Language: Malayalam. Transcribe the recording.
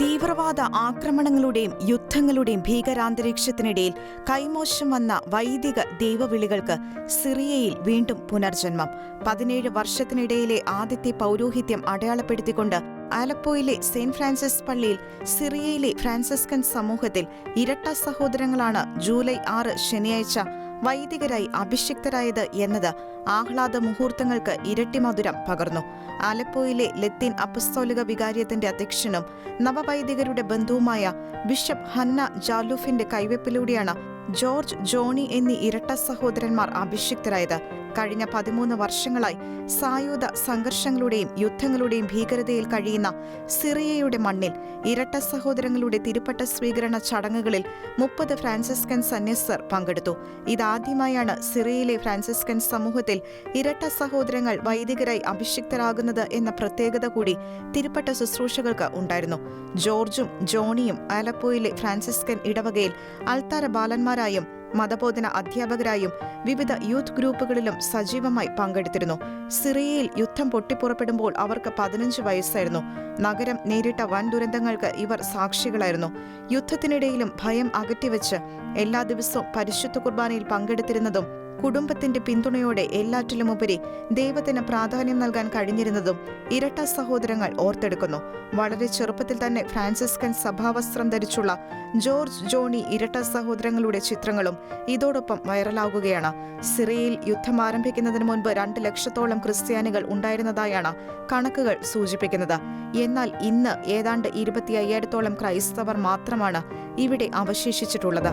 തീവ്രവാദ ആക്രമണങ്ങളുടെയും യുദ്ധങ്ങളുടെയും ഭീകരാന്തരീക്ഷത്തിനിടയിൽ കൈമോശം വന്ന വൈദിക ദൈവവിളികൾക്ക് സിറിയയിൽ വീണ്ടും പുനർജന്മം. പതിനേഴ് വർഷത്തിനിടയിലെ ആദ്യത്തെ പൗരോഹിത്യം അടയാളപ്പെടുത്തിക്കൊണ്ട് ആലപ്പോയിലെ സെയിന്റ് ഫ്രാൻസിസ് പള്ളിയിൽ സിറിയയിലെ ഫ്രാൻസിസ്കൻ സമൂഹത്തിൽ ഇരട്ട സഹോദരങ്ങളാണ് ജൂലൈ ആറ് ശനിയാഴ്ച വൈദികരായി അഭിഷിക്തരായത് എന്നത് ആഹ്ലാദ മുഹൂർത്തങ്ങൾക്ക് ഇരട്ടി മധുരം പകർന്നു. ആലപ്പോയിലെ ലത്തീൻ അപ്പസ്തോലിക വികാരിയത്തിന്റെ അധ്യക്ഷനും നവവൈദികരുടെ ബന്ധുവുമായ ബിഷപ്പ് ഹന്ന ജാലൂഫിന്റെ കൈവെപ്പിലൂടെയാണ് ജോർജ് ജോണി എന്നീ ഇരട്ട സഹോദരന്മാർ അഭിഷിക്തരായത്. കഴിഞ്ഞ പതിമൂന്ന് വർഷങ്ങളായി സായുധ സംഘർഷങ്ങളുടെയും യുദ്ധങ്ങളുടെയും ഭീകരതയിൽ കഴിയുന്ന സിറിയയുടെ മണ്ണിൽ ഇരട്ട സഹോദരങ്ങളുടെ തിരുപ്പട്ട സ്വീകരണ ചടങ്ങുകളിൽ മുപ്പത് ഫ്രാൻസിസ്കൻ സന്യസ്തർ പങ്കെടുത്തു. ഇതാദ്യമായാണ് സിറിയയിലെ ഫ്രാൻസിസ്കൻ സമൂഹത്തിൽ ഇരട്ട സഹോദരങ്ങൾ വൈദികരായി അഭിഷിക്തരാകുന്നത് എന്ന പ്രത്യേകത കൂടി തിരുപ്പട്ട ശുശ്രൂഷകൾക്ക് ഉണ്ടായിരുന്നു. ജോർജും ജോണിയും ആലപ്പുഴയിലെ ഫ്രാൻസിസ്കൻ ഇടവകയിൽ അൾത്താര ബാലന്മാരായും മതബോധന അധ്യാപകരായും വിവിധ യൂത്ത് ഗ്രൂപ്പുകളിലും സജീവമായി പങ്കെടുത്തിരുന്നു. സിറിയയിൽ യുദ്ധം പൊട്ടിപ്പുറപ്പെടുമ്പോൾ അവർക്ക് പതിനഞ്ച് വയസ്സായിരുന്നു. നഗരം നേരിട്ട വൻ ദുരന്തങ്ങൾക്ക് ഇവർ സാക്ഷികളായിരുന്നു. യുദ്ധത്തിനിടയിലും ഭയം അകറ്റിവെച്ച് എല്ലാ ദിവസവും പരിശുദ്ധ കുർബാനയിൽ പങ്കെടുത്തിരുന്നതും കുടുംബത്തിന്റെ പിന്തുണയോടെ എല്ലാറ്റിലുമുപരി ദൈവത്തിന് പ്രാധാന്യം നൽകാൻ കഴിഞ്ഞിരുന്നതും ഇരട്ട സഹോദരങ്ങൾ ഓർത്തെടുക്കുന്നു. വളരെ ചെറുപ്പത്തിൽ തന്നെ ഫ്രാൻസിസ്കൻ സഭാവസ്ത്രം ധരിച്ചുള്ള ജോർജ് ജോണി ഇരട്ട സഹോദരങ്ങളുടെ ചിത്രങ്ങളും ഇതോടൊപ്പം വൈറലാകുകയാണ്. സിറിയയിൽ യുദ്ധം ആരംഭിക്കുന്നതിന് മുൻപ് രണ്ട് ലക്ഷത്തോളം ക്രിസ്ത്യാനികൾ ഉണ്ടായിരുന്നതായാണ് കണക്കുകൾ സൂചിപ്പിക്കുന്നത്. എന്നാൽ ഇന്ന് ഏതാണ്ട് ഇരുപത്തി അയ്യായിരത്തോളം ക്രൈസ്തവർ മാത്രമാണ് ഇവിടെ അവശേഷിച്ചിട്ടുള്ളത്.